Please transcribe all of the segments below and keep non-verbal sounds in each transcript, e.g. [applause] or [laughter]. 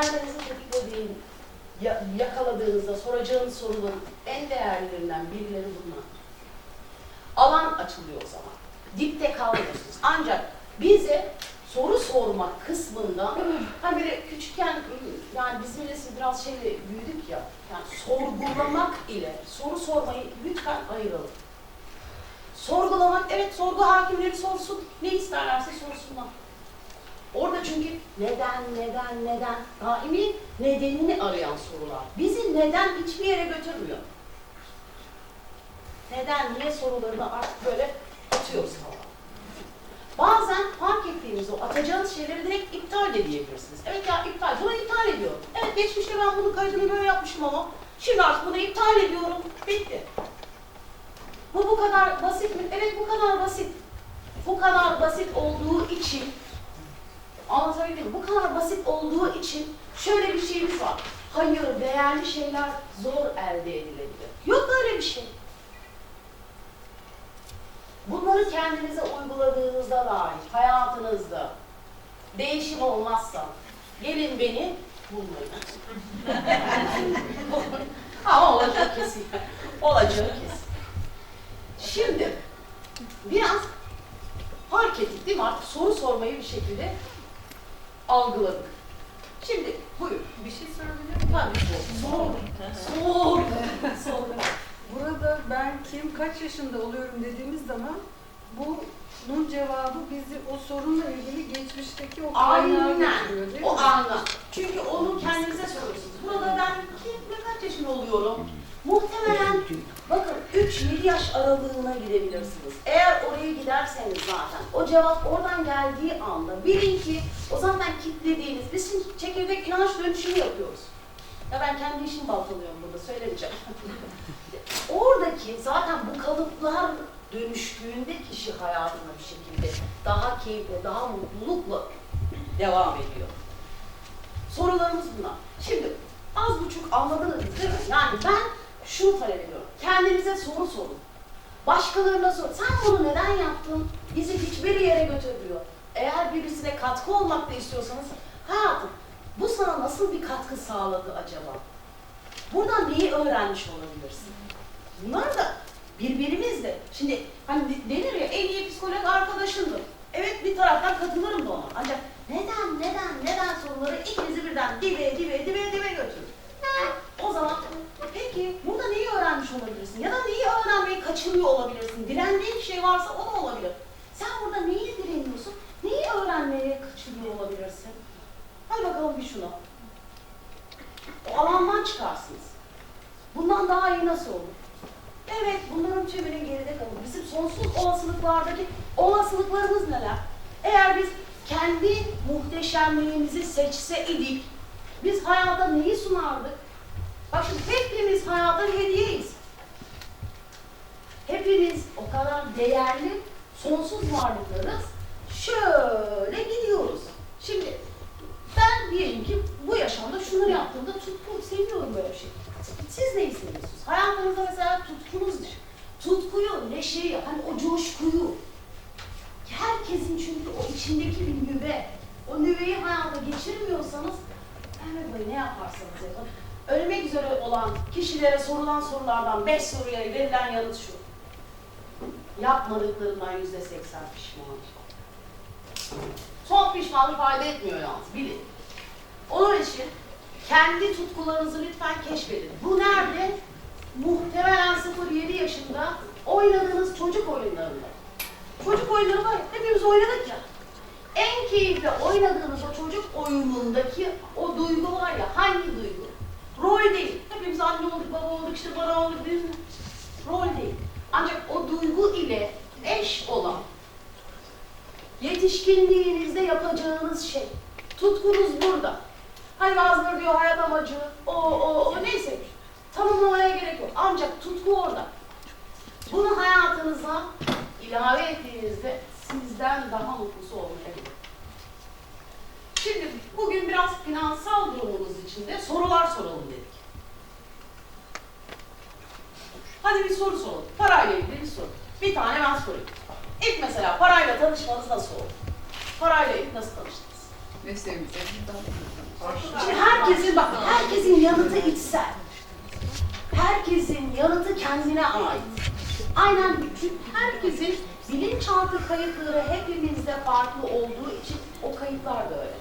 kendinizi tetiklediğin, ya- yakaladığınızda soracağınız soruların en değerlilerinden birileri bunlar. Alan açılıyor o zaman. Dipte kalmıyorsunuz. Ancak bize soru sormak kısmında hani böyle küçükken yani bizim nesil biraz şeyle büyüdük ya yani sorgulamak ile soru sormayı lütfen ayıralım. Sorgulamak, evet sorgu hakimleri sorsun, ne isterlerse sorsunlar. Orada çünkü neden, neden, neden, daimi nedenini arayan sorular. Bizi neden hiçbir yere götürmüyor. Neden, niye sorularını artık böyle atıyoruz falan. Bazen fark ettiğiniz o atacağınız şeyleri direkt iptal de diyebilirsiniz. Evet ya iptal, bunu iptal ediyorum. Evet geçmişte ben bunun kaydını böyle yapmışım ama şimdi artık bunu iptal ediyorum. Bitti. Bu bu kadar basit mi? Evet bu kadar basit. Bu kadar basit olduğu için anlatabildim mi? Bu kadar basit olduğu için şöyle bir şeyimiz var. Hayır, değerli şeyler zor elde edilebilir. Yok öyle bir şey. Bunları kendinize uyguladığınızda dahi, hayatınızda değişim olmazsa gelin beni bulmayın. [laughs] Ama olacak kesin. Olacağı kesin. Şimdi biraz fark ettik değil mi? Artık soru sormayı bir şekilde algıladık. Şimdi buyur. Bir şey sorabilir miyim? Tabii sor. Sor. Sor. [laughs] Sor. Burada ben kim, kaç yaşında oluyorum dediğimiz zaman bunun cevabı bizi o sorunla ilgili geçmişteki o kaynağa götürüyor değil mi? O anla. Çünkü onu kendinize soruyorsunuz. Burada ben kim ve kaç yaşında oluyorum? Muhtemelen bakın 3-7 yaş aralığına gidebilirsiniz. Eğer oraya giderseniz zaten o cevap oradan geldiği anda bilin ki o zaten kitlediğiniz, biz şimdi çekirdek inanç dönüşümü yapıyoruz. Ya ben kendi işimi baltalıyorum burada söylemeyeceğim. [laughs] Oradaki zaten bu kalıplar dönüştüğünde kişi hayatına bir şekilde daha keyifli, daha mutlulukla devam ediyor. Sorularımız bunlar. Şimdi az buçuk anladınız değil mi? Yani ben şunu talep ediyorum. Kendinize soru sorun. Başkalarına sor. Sen bunu neden yaptın? Bizi hiçbir yere götürmüyor. Eğer birisine katkı olmak da istiyorsanız hayatım bu sana nasıl bir katkı sağladı acaba? Buradan neyi öğrenmiş olabilirsin? Bunlar da birbirimizle. Şimdi hani de- denir ya en iyi psikolog arkadaşındır. Evet bir taraftan katılırım da ona. Ancak neden, neden, neden soruları ikinizi birden dibe, dibe, dibe, dibe götürür. Ha, o zaman peki burada neyi öğrenmiş olabilirsin? Ya da neyi öğrenmeyi kaçırıyor olabilirsin? Direndiğin bir şey varsa o da olabilir. Sen burada neyi direniyorsun? Neyi öğrenmeye kaçırıyor olabilirsin? Hadi bakalım bir şuna. O alandan çıkarsınız. Bundan daha iyi nasıl olur? Evet, bunların tümünün geride kalır. Bizim sonsuz olasılıklardaki olasılıklarımız neler? Eğer biz kendi muhteşemliğimizi seçse idik, biz hayata neyi sunardık? Bak şimdi hepimiz hayata hediyeyiz. Hepimiz o kadar değerli, sonsuz varlıklarız. Şöyle gidiyoruz. Şimdi ben diyelim ki bu yaşamda şunları yaptığımda tutku, seviyorum böyle bir şey. Siz neyi seviyorsunuz? Hayatınızda mesela tutkunuz ne? Tutkuyu, neşeyi, hani o coşkuyu. Herkesin çünkü o içindeki bir nüve. O nüveyi hayata geçirmiyorsanız Emre Bey ne yaparsanız yapın. Ölmek üzere olan kişilere sorulan sorulardan beş soruya verilen yanıt şu. Yapmadıklarından yüzde seksen pişman. Son pişmanlık fayda etmiyor yalnız bilin. Onun için kendi tutkularınızı lütfen keşfedin. Bu nerede? Muhtemelen 0-7 yaşında oynadığınız çocuk oyunlarında. Çocuk oyunları var hepimiz oynadık ya. En keyifli oynadığınız o çocuk oyunundaki o duygu var ya, hangi duygu? Rol değil. Hepimiz anne olduk, baba olduk, işte bana olduk, değil mi? Rol değil. Ancak o duygu ile eş olan Yetişkinliğinizde yapacağınız şey. Tutkunuz burada. Hani bazıları diyor hayat amacı, o, o, o neyse. Tanımlamaya gerek yok. Ancak tutku orada. Bunu hayatınıza ilave ettiğinizde sizden daha mutlusu olmayabilir. Şimdi bugün biraz finansal durumumuz için de sorular soralım dedik. Hadi bir soru soralım. Parayla ilgili bir soru. Bir tane ben sorayım. İlk mesela parayla tanışmanız nasıl oldu? Parayla ilk nasıl tanıştınız? Mesleğimize Şimdi herkesin bak herkesin yanıtı içsel. Herkesin yanıtı kendine ait. Aynen çünkü herkesin bilinçaltı kayıtları hepimizde farklı olduğu için o kayıtlar da öyle.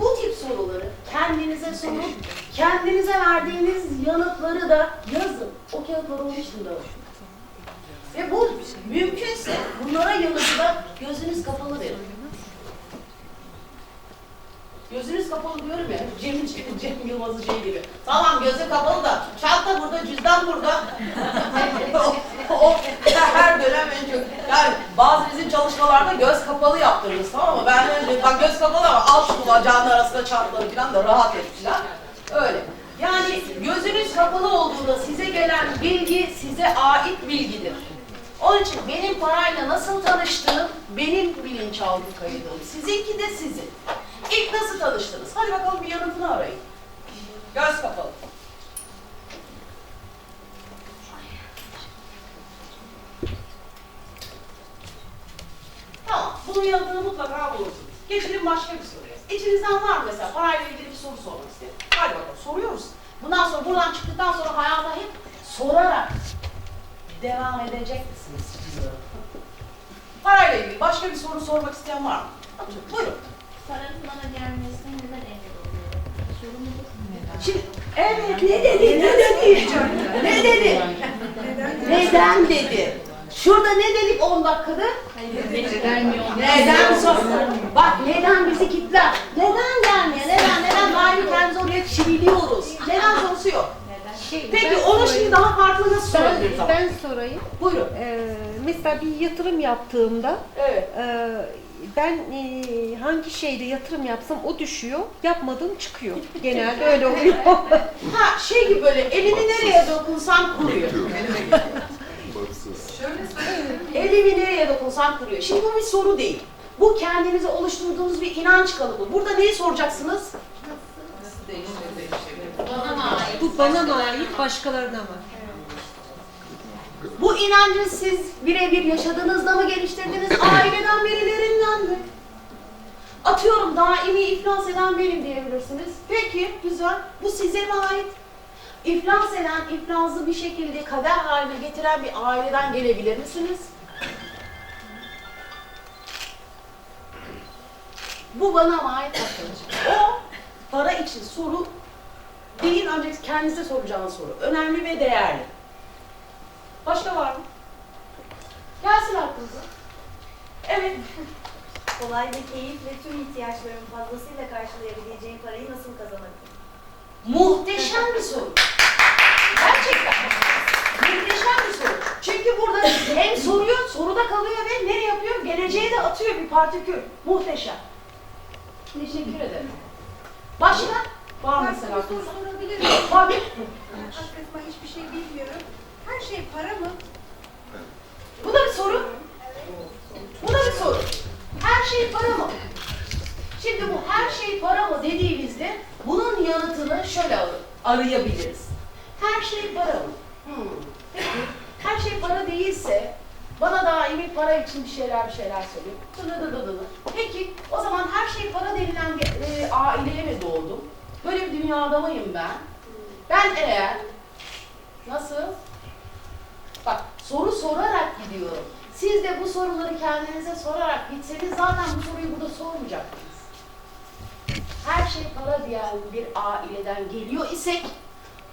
Bu tip soruları kendinize sorun, kendinize verdiğiniz yanıtları da yazın. O kağıtları onun için dağıtın. Ve bu mümkünse bunlara yanıtı da gözünüz kapalı verin. Gözünüz kapalı diyorum ya, Cem, Cem Yılmaz'ın şey gibi. Tamam gözü kapalı da, çanta burada, cüzdan burada. o, [laughs] o her dönem en çok. Yani bazı bizim çalışmalarda göz kapalı yaptırırız tamam mı? Ben önce bak göz kapalı ama alt şu bacağının arasında çantları falan da rahat et falan. Öyle. Yani gözünüz kapalı olduğunda size gelen bilgi size ait bilgidir. Onun için benim parayla nasıl tanıştığım benim bilinçaltı kaydım. Sizinki de sizin. İlk nasıl tanıştınız? Hadi bakalım bir yanıtını arayın. Göz kapalı. Tamam, bunun yanıtını mutlaka bulursunuz. Geçelim başka bir soruya. İçinizden var mı mesela parayla ilgili bir soru sormak istedim. Hadi bakalım soruyoruz. Bundan sonra buradan çıktıktan sonra hayata hep sorarak devam edecek misiniz. Parayla ilgili başka bir soru sormak isteyen var mı? Buyurun. Paranın bana gelmesine neden engel oluyor? Şimdi evet ne dedi? Ne dedi? Ne dedi? Neden dedi? Şurada ne dedik 10 dakikada? Neden sor? Bak neden bizi kitler? Neden gelmiyor? Neden? Neden? Aynı kendimizi oraya çiviliyoruz. Neden sorusu yok. Şey, Peki ben onu sorayım. şimdi daha farklı nasıl ben, sorabiliriz ama? ben sorayım. Buyurun. Ee, mesela bir yatırım yaptığımda Evet. e, ben e, hangi şeyde yatırım yapsam o düşüyor, yapmadığım çıkıyor. [laughs] Genelde öyle oluyor. [laughs] Ha şey gibi böyle elini nereye dokunsan kuruyor. [laughs] şöyle söyleyeyim. Elimi nereye dokunsam kuruyor. Şimdi bu bir soru değil. Bu kendinize oluşturduğunuz bir inanç kalıbı. Burada neyi soracaksınız? Nasıl değişir Bu bana mı ait, başkalarına mı? Bu inancı siz birebir yaşadığınızda mı geliştirdiniz? [clears throat] Aileden birilerinden mi? Atıyorum daimi iflas eden benim diyebilirsiniz. Peki güzel. Bu size mi ait? İflas eden, iflaslı bir şekilde kader haline getiren bir aileden gelebilir misiniz? Bu bana mı ait arkadaşlar? O para için soru değil ancak kendinize soracağınız soru. Önemli ve değerli. Başka var mı? Gelsin aklınıza. Evet. [laughs] Kolay ve keyifle tüm ihtiyaçlarımı fazlasıyla karşılayabileceğim parayı nasıl kazanabilirim? Muhteşem bir soru. Gerçekten. Muhteşem bir soru. Çünkü burada hem soruyor, soruda kalıyor ve nereye yapıyor? Geleceğe de atıyor bir partikül. Muhteşem. Teşekkür ederim. Başka? Var mesela Ben soru aklınızda? sorabilir miyim? Tabii. Hakikaten hiçbir şey bilmiyorum. Her şey para mı? Bu da bir soru. Bu da bir soru. Her şey para mı? Şimdi bu her şey para mı dediğimizde bunun yanıtını şöyle ar- arayabiliriz. Her şey para mı? Hmm. Peki her şey para değilse bana daimi para için bir şeyler bir şeyler söylüyor. Dı dı dı dı dı. Peki o zaman her şey para denilen e, aileye mi doğdum? Böyle bir dünyada mıyım ben? Ben eğer nasıl? Bak soru sorarak gidiyorum. Siz de bu soruları kendinize sorarak gitseniz zaten bu soruyu burada sormayacaktınız. Her şey para diyen bir aileden geliyor isek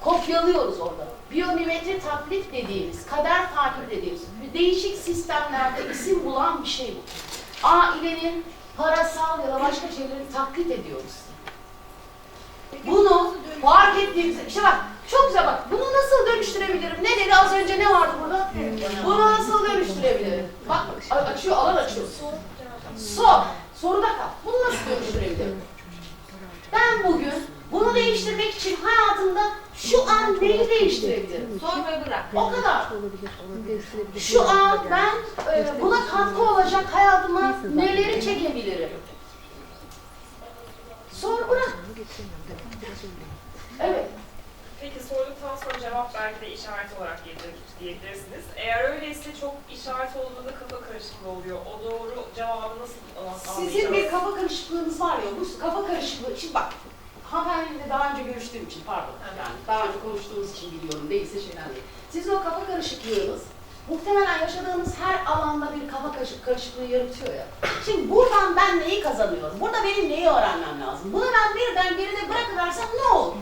kopyalıyoruz orada. Biyomimetri taklit dediğimiz, kader takip dediğimiz değişik sistemlerde isim bulan bir şey bu. Ailenin parasal ya da başka şeyleri taklit ediyoruz. Bunu fark ettiğimizde, işte bak çok güzel bak, bunu nasıl dönüştürebilirim? Ne dedi az önce ne vardı burada? Bunu nasıl dönüştürebilirim? Bak açıyor, alan açıyor. Sor, soruda kal. Bunu nasıl dönüştürebilirim? Ben bugün bunu değiştirmek için hayatımda şu an neyi değiştirebilirim? Sor ve bırak. O kadar. Şu an ben e, buna katkı olacak hayatıma neleri çekebilirim? Sor bırak. Evet. Peki sorduktan sonra cevap belki de işaret olarak gelir diyebilirsiniz. Eğer öyleyse çok işaret olduğunda kafa karışıklığı oluyor. O doğru cevabı nasıl a- Sizin bir anlayacağız? kafa karışıklığınız var ya, bu kafa karışıklığı, şimdi bak, hanımefendiyle daha önce görüştüğüm için, pardon, yani daha önce konuştuğumuz için biliyorum, değilse şeyden değil. Sizin o kafa karışıklığınız, muhtemelen yaşadığınız her alanda bir kafa karışık- karışıklığı yaratıyor ya. Şimdi buradan ben neyi kazanıyorum? Burada benim neyi öğrenmem lazım? Bunu ben birden geride bırakıversem ne olur?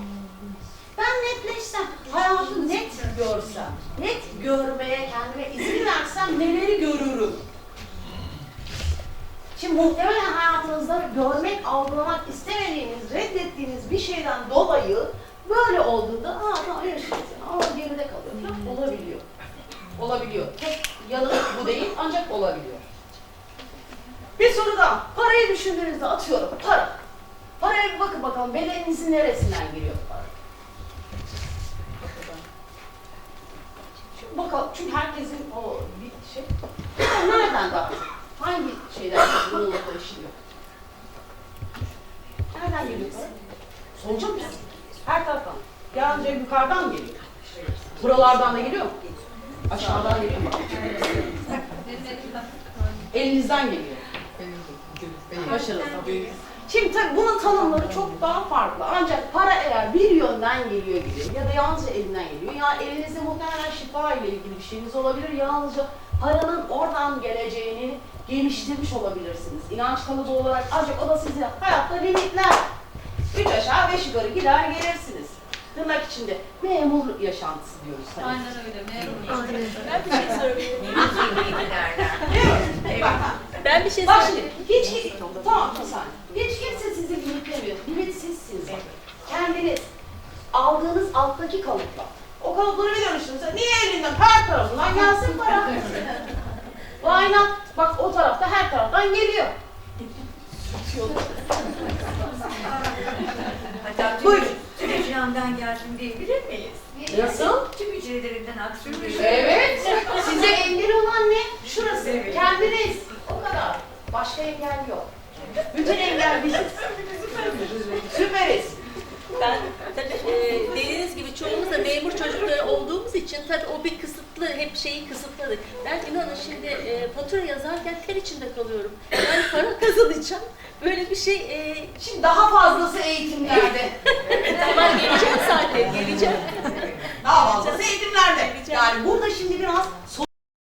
Ben netleşsem, hayatı net görsem, net görmeye kendime izin versem neleri görürüm? Şimdi muhtemelen hayatınızda görmek, algılamak istemediğiniz, reddettiğiniz bir şeyden dolayı böyle olduğunda aa tamam yaşıyorsun ama geride kalıyor. falan Olabiliyor. Olabiliyor. Tek yanı bu değil olabiliyor. Bir soru daha. Parayı düşündüğünüzde atıyorum. Para. Paraya bir bakın bakalım bedeninizin neresinden giriyor para? Şimdi bakalım çünkü herkesin o bir şey. Nereden daha? Hangi şeyden bununla işliyor? Nereden geliyor para? Sonuca mı? Her taraftan. Yalnızca yukarıdan geliyor? Buralardan da geliyor mu? Aşağıdan geliyor mu? Elinizden geliyor. Başarılı. Şimdi tabii bunun tanımları çok daha farklı. Ancak para eğer bir yönden geliyor gibi ya da yalnızca elinden geliyor. Yani elinizde muhtemelen şifa ile ilgili bir şeyiniz olabilir. Yalnızca paranın oradan geleceğini geliştirmiş olabilirsiniz. İnanç kalıbı olarak ancak o da sizi hayatta limitler. Üç aşağı beş yukarı gider gelirsiniz. Tırnak içinde memur yaşantısı diyoruz. Hani. Aynen öyle. Memnun Aynen. Ben bir şey söyleyeyim. derler. Evet. Bak, Ben bir şey Bak söyleyeyim. şimdi hiç tamam bir saniye. Hiç kimse sizi limitlemiyor. Limitsiz bak. Kendiniz aldığınız alttaki kalıpla. O kalıpları bir dönüştürürse niye elinden her tarafından gelsin para? Why not? Bak o tarafta her taraftan geliyor. Buyurun. Hücremden geldim diyebilir miyiz? Nasıl? Tüm hücrelerimden aksırmış. Evet. Size engel olan ne? Şurası. Kendiniz. O kadar. Başka engel yok. Bütün engel biziz. Süperiz. Ben tabii e, dediğiniz gibi çoğumuz da memur çocukları olduğumuz için tabii o bir kısıtlı, hep şeyi kısıtladık. Ben inanın şimdi e, fatura yazarken ter içinde kalıyorum. Yani para kazanacağım. Böyle bir şey e, Şimdi daha fazlası eğitimlerde. [laughs] tamam geleceğim zaten, geleceğim. Daha fazlası eğitimlerde. Yani burada şimdi biraz